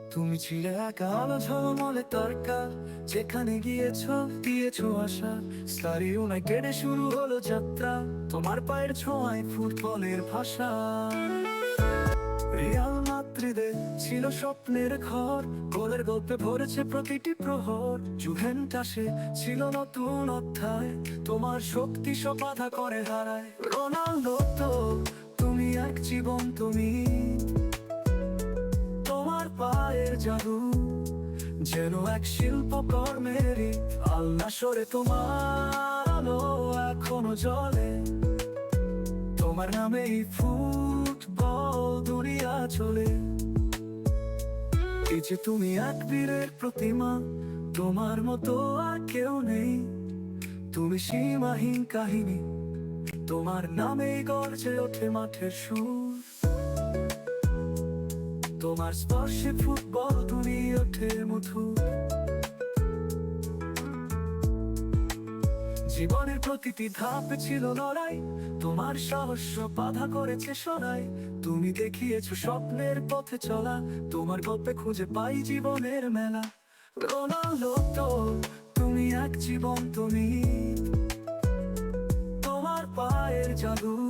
তুমি ছিলে এক আলো ঝলমলে তরকা যেখানে গিয়েছ, দিয়েছ আশা। স্টারি ইউনাইটেডে শুরু হলো যাত্রা, তোমার পায়ের ছোঁয়ায় ফুটবলের ভাষা। রিয়াল মাদ্রিদে ছিল স্বপ্নের ঘর, গোলের গল্পে ভরেছে প্রতিটি প্রহর। জুভেন্টাসে ছিল নতুন অধ্যায়, তোমার শক্তি সব বাধা করে হারায়। রোনাল্ডো তো তুমি এক জীবন তুমি। জাদু, যেন এক শিল্পকর্মেরই আল্লাহ সরে তোমার আলো এখনও জলে তোমার নামেই ফুটবল দুনিয়া চলে। এই যে তুমি এক বীরের প্রতিমা, তোমার মতো আর কেউ নেই। তুমি সীমাহীন কাহিনী, তোমার নামে গর্জে ওঠে মাঠের সুর। তোমার স্পর্শে ফুটবল তুমি ওঠে মধুর। জীবনের প্রতিটি ধাপে ছিল লড়াই, তোমার সাহস্য বাধা করেছে সরাই তুমি দেখিয়েছো স্বপ্নের পথে চলা, তোমার গল্পে খুঁজে পাই জীবনের মেলা। রোনাল্ডো তো, তুমি এক জীবন তুমি তোমার পায়ের জাদু